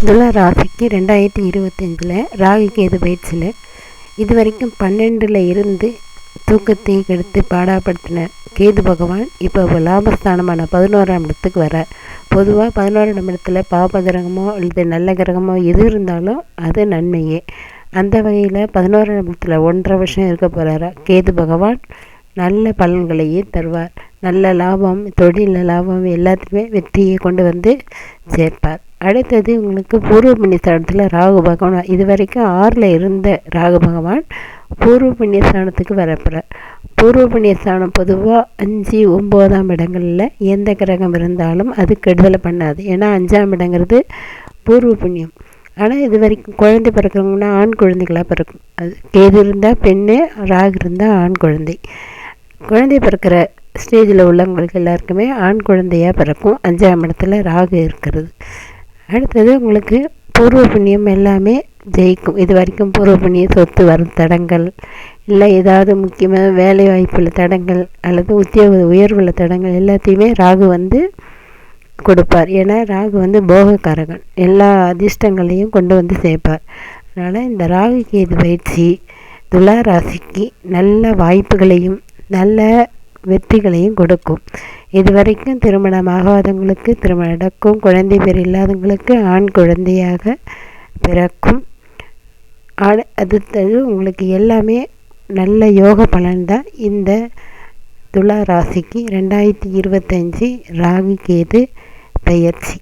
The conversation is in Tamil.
துலா ராசிக்கு ரெண்டாயிரத்தி இருபத்தஞ்சில் ராகு கேது பயிற்சியில் இது வரைக்கும் பன்னெண்டில் இருந்து தூக்கத்தை கெடுத்து பாடாப்படுத்தின கேது பகவான் இப்போ லாபஸ்தானமான பதினோராம் இடத்துக்கு வரார் பொதுவாக பதினோராம் இடத்துல பாப கிரகமோ அல்லது நல்ல கிரகமோ எது இருந்தாலும் அது நன்மையே. அந்த வகையில் பதினோராம் இடத்துல ஒன்றரை வருஷம் இருக்க போகிறாரா கேது பகவான் நல்ல பலன்களையே தருவார். நல்ல லாபம் தொழிலில் லாபம் எல்லாத்துக்குமே வெற்றியை கொண்டு வந்து சேர்ப்பார். அடுத்தது உங்களுக்கு பூர்வ புண்ணியஸ்தானத்தில் ராகு பகவான். இது வரைக்கும் ஆறில் இருந்த ராகு பகவான் பூர்வ புண்ணியஸ்தானத்துக்கு வரப்போகிறார் பூர்வ புண்ணியஸ்தானம் பொதுவாக அஞ்சு ஒம்போதாம் இடங்களில் எந்த கிரகம் இருந்தாலும் அது கெடுதலை பண்ணாது. ஏன்னா அஞ்சாம் இடங்கிறது பூர்வ புண்ணியம். ஆனால் இது வரைக்கும் குழந்தை பிறக்கிறவங்கன்னா ஆண் குழந்தைகளாக பிறக்கும். அது கேது இருந்தால் பெண்ணு ராகு இருந்தால் ஆண் குழந்தை. குழந்தை பிறக்கிற ஸ்டேஜில் உள்ளவங்களுக்கு எல்லாருக்குமே ஆண் குழந்தையாக பிறக்கும். அஞ்சாம் இடத்துல ராகு இருக்கிறது. அடுத்தது உங்களுக்கு பூர்வ புண்ணியம் எல்லாமே ஜெயிக்கும். இது வரைக்கும் பூர்வ புண்ணிய சொத்து வரும் தடங்கள் இல்லை ஏதாவது முக்கியமாக வேலை வாய்ப்பில் தடங்கள் அல்லது உத்தியோக உயர்வுள்ள தடங்கள் எல்லாத்தையுமே ராகு வந்து கொடுப்பார். ஏன்னா ராகு வந்து போகக்காரகன். எல்லா அதிர்ஷ்டங்களையும் கொண்டு வந்து சேர்ப்பார். அதனால் இந்த ராகு கேது பயிற்சி துலா ராசிக்கு நல்ல வாய்ப்புகளையும் நல்ல வெற்றிகளையும் கொடுக்கும். இது வரைக்கும் திருமணம் ஆகாதவங்களுக்கு திருமணம் நடக்கும். குழந்தை பேர் இல்லாதவங்களுக்கு ஆண் குழந்தையாக பிறக்கும். அடுத்தது உங்களுக்கு எல்லாமே நல்ல யோக பலன்தான். இந்த துலா ராசிக்கு ரெண்டாயிரத்தி இருபத்தஞ்சி ராகு கேது பயிற்சி